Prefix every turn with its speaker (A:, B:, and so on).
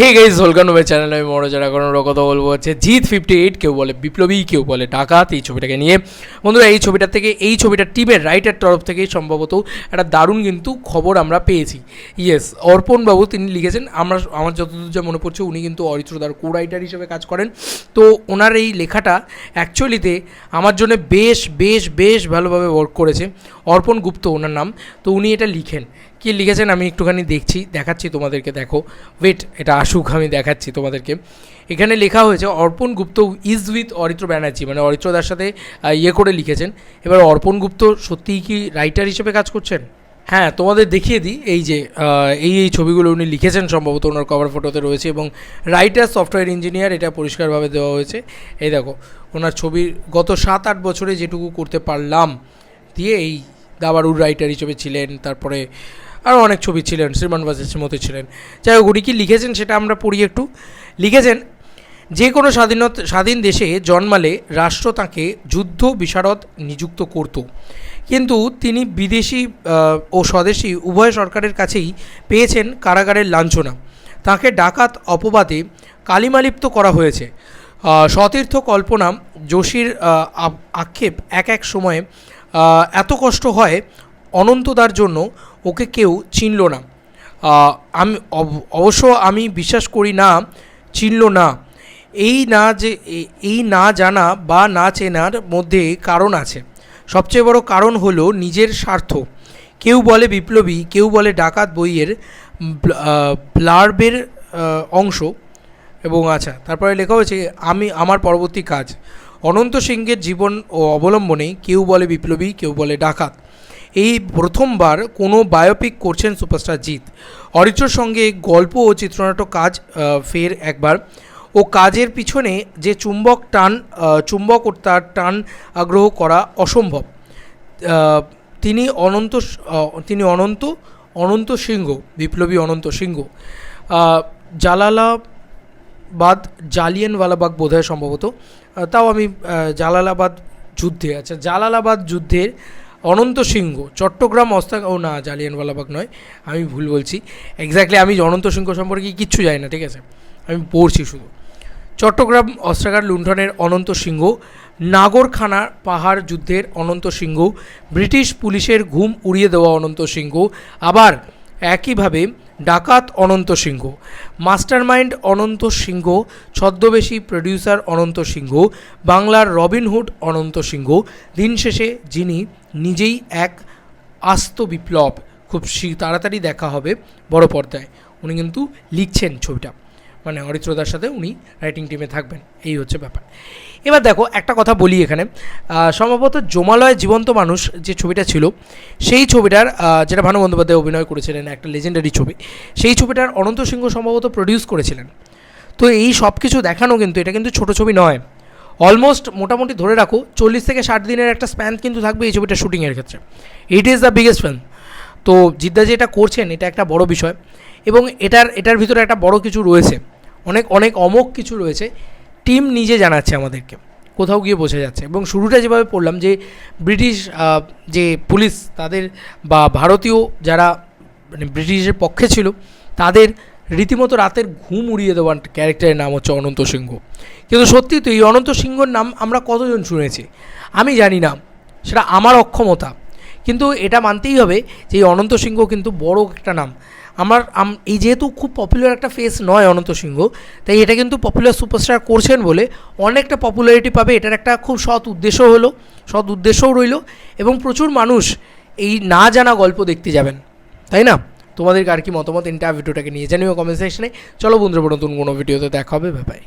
A: Hey guys welcome to channel আমি মরো যারা কোনো কথা বলব হচ্ছে জিত ফিফটি এইট কেউ বলে বিপ্লবী, কেউ বলে ডাকাত, এই ছবিটাকে নিয়ে। বন্ধুরা, এই ছবিটার থেকে, এই ছবিটার টিমের রাইটার তরফ থেকেই সম্ভবত একটা দারুণ কিন্তু খবর আমরা পেয়েছি। ইয়েস অর্পণবাবু তিনি লিখেছেন, আমরা, আমার যতদূর যা মনে পড়ছে, উনি কিন্তু অরিত্রদার কো রাইটার হিসেবে কাজ করেন। তো ওনার এই লেখাটা অ্যাকচুয়ালিতে আমার জন্য বেশ বেশ বেশ ভালোভাবে ওয়ার্ক করেছে। অর্পণ গুপ্ত ওনার নাম, তো উনি এটা লিখেন। কি লিখেছেন আমি একটুখানি দেখছি, দেখাচ্ছি, তোমাদেরকে দেখো। ওয়েট এটা আসুক আমি দেখাচ্ছি তোমাদেরকে। এখানে লেখা হয়েছে, অর্পণ গুপ্ত ইজ উইথ অরিত্র ব্যানার্জি। মানে অরিত্রদার সাথে ইয়ে করে লিখেছেন। এবার অর্পণ গুপ্ত সত্যিই কি রাইটার হিসেবে কাজ করছেন? হ্যাঁ তোমাদের দেখিয়ে দিই। এই যে এই এই ছবিগুলো উনি লিখেছেন সম্ভবত ওনার কভার ফটোতে রয়েছে এবং রাইটার সফটওয়্যার ইঞ্জিনিয়ার এটা পরিষ্কারভাবে দেওয়া হয়েছে। এই দেখো, ওনার ছবির গত সাত, আট বছরে যেটুকু করতে পারলাম দিয়ে এই দাবারুর রাইটার হিসেবে ছিলেন, তারপরে আরও অনেক ছবি ছিলেন, শ্রীমান বাজের মতো ছিলেন। যাই হোক, উনি কি লিখেছেন সেটা আমরা পড়ি একটু। লিখেছেন, যে কোনো স্বাধীনতা, স্বাধীন দেশে জন্মালে রাষ্ট্র তাকে যুদ্ধ, বিশারদ নিযুক্ত করত। কিন্তু তিনি বিদেশি ও স্বদেশী উভয় সরকারের কাছেই পেয়েছেন কারাগারের লাঞ্ছনা। তাকে ডাকাত অপবাদে কালিমালিপ্ত করা হয়েছে। সতীর্থ কল্পনা, যোশীর আক্ষেপ এক এক সময়ে এত কষ্ট হয় অনন্তদার জন্য ওকে কেউ চিনল না। আমি অব- অবশ্য আমি বিশ্বাস করি না, চিনল না। এই না যে এই না জানা বা না চেনার মধ্যে কারণ আছে। সবচেয়ে বড় কারণ হলো নিজের স্বার্থ। কেউ বলে বিপ্লবী, কেউ বলে ডাকাত বইয়ের ব্ল- ব্লার্বের অংশ এবং আচ্ছা তারপরে লেখা হয়েছে, আমি, আমার পরবর্তী কাজ। অনন্ত সিংহের জীবন ও অবলম্বনে কেউ বলে বিপ্লবী কেউ বলে ডাকাত। এই প্রথমবার কোনো বায়োপিক করছেন সুপারস্টার জিৎ। অরিত্রর সঙ্গে গল্প ও চিত্রনাট্য কাজ ফের একবার। ও কাজের পিছনে যে চুম্বক টান চুম্বক ও তার টান আগ্রহ করা অসম্ভব। তিনি অনন্ত তিনি অনন্ত অনন্ত সিংহ বিপ্লবী অনন্ত সিংহ। আহ, জালালাবাদ জালিয়ানওয়ালাবাগ বোধ হয় সম্ভবত তাও আমি জালালাবাদ যুদ্ধে আচ্ছা জালালাবাদ যুদ্ধের অনন্ত সিংহ চট্টগ্রাম অস্তা, ও না, জালিয়ানওয়ালাবাগ নয়, আমি ভুল বলছি। এক্স্যাক্টলি আমি অনন্ত সিংহ সম্পর্কে কিচ্ছু জানি না, ঠিক আছে? আমি পড়ছি শুধু। চট্টগ্রাম অস্ত্রাগার লুণ্ঠনের অনন্ত সিংহ নাগরখানা পাহাড় যুদ্ধের অনন্ত সিংহ ব্রিটিশ পুলিশের ঘুম উড়িয়ে দেওয়া অনন্ত সিংহ আবার একইভাবে ডাকাত অনন্ত সিংহ। মাস্টারমাইন্ড অনন্ত সিংহ, ছদ্মবেশী প্রডিউসার অনন্ত সিংহ, বাংলার রবিনহুড অনন্ত সিংহ, দিন শেষে যিনি নিজেই এক আস্ত বিপ্লব। খুব তাড়াতাড়ি দেখা হবে বড় পর্দায়। উনি কিন্তু লিখছেন ছবিটা। মানে অরিত্রদার সাথে উনি রাইটিং টিমে থাকবেন। এই হচ্ছে ব্যাপার। এবার দেখো, একটা কথা বলি এখানে। সম্ভবত জমালয় জীবন্ত মানুষ যে ছবিটা ছিল, সেই ছবিটার যেটা ভানু বন্দ্যোপাধ্যায় অভিনয় করেছিলেন, একটা লেজেন্ডারি ছবি, সেই ছবিটার অনন্ত সিংহ সম্ভবত প্রডিউস করেছিলেন। তো এই সব কিছু দেখানো কিন্তু, এটা কিন্তু ছোট ছবি নয়। অলমোস্ট মোটামুটি ধরে রাখো, চল্লিশ থেকে ষাট দিনের একটা স্প্যান কিন্তু থাকবে এই ছবিটা শুটিংয়ের ক্ষেত্রে। It is the biggest film তো জিদ্দা যে এটা করছেন, এটা একটা বড় বিষয়। এবং এটার এটার ভিতরে একটা বড় কিছু রয়েছে। অনেক অনেক অমোক কিছু রয়েছে। টিম নিজে জানাচ্ছে আমাদেরকে। কোথাও গিয়ে বোঝা যাচ্ছে। এবং শুরুটা যেভাবে পড়লাম যে, ব্রিটিশ যে পুলিশ তাদের বা ভারতীয় যারা মানে ব্রিটিশের পক্ষে ছিল, তাদের রীতিমতো রাতের ঘুম উড়িয়ে দেওয়ার ক্যারেক্টারের নাম হচ্ছে অনন্ত সিংহ। কিন্তু সত্যি তো এই অনন্ত সিংহর নাম আমরা কতজন শুনেছি? আমি জানি না। সেটা আমার অক্ষমতা। কিন্তু এটা মানতেই হবে যে এই অনন্ত সিংহ কিন্তু বড় একটা নাম। আমার এই যেহেতু খুব পপুলার একটা ফেস নয় অনন্ত সিংহ, তাই এটা কিন্তু পপুলার সুপারস্টার করছেন বলে অনেকটা পপুলারিটি পাবে। এটার একটা খুব সৎ উদ্দেশ্য হলো, সৎ উদ্দেশ্যও রইল এবং প্রচুর মানুষ এই না জানা গল্প দেখতে যাবেন। তাই না? তোমাদের আর কি মতামত ইন্টার ভিডিওটাকে নিয়ে জানিও কমেন্ট সেকশনে চলো বন্ধুরা, নতুন কোনো ভিডিওতে দেখা হবে ভাই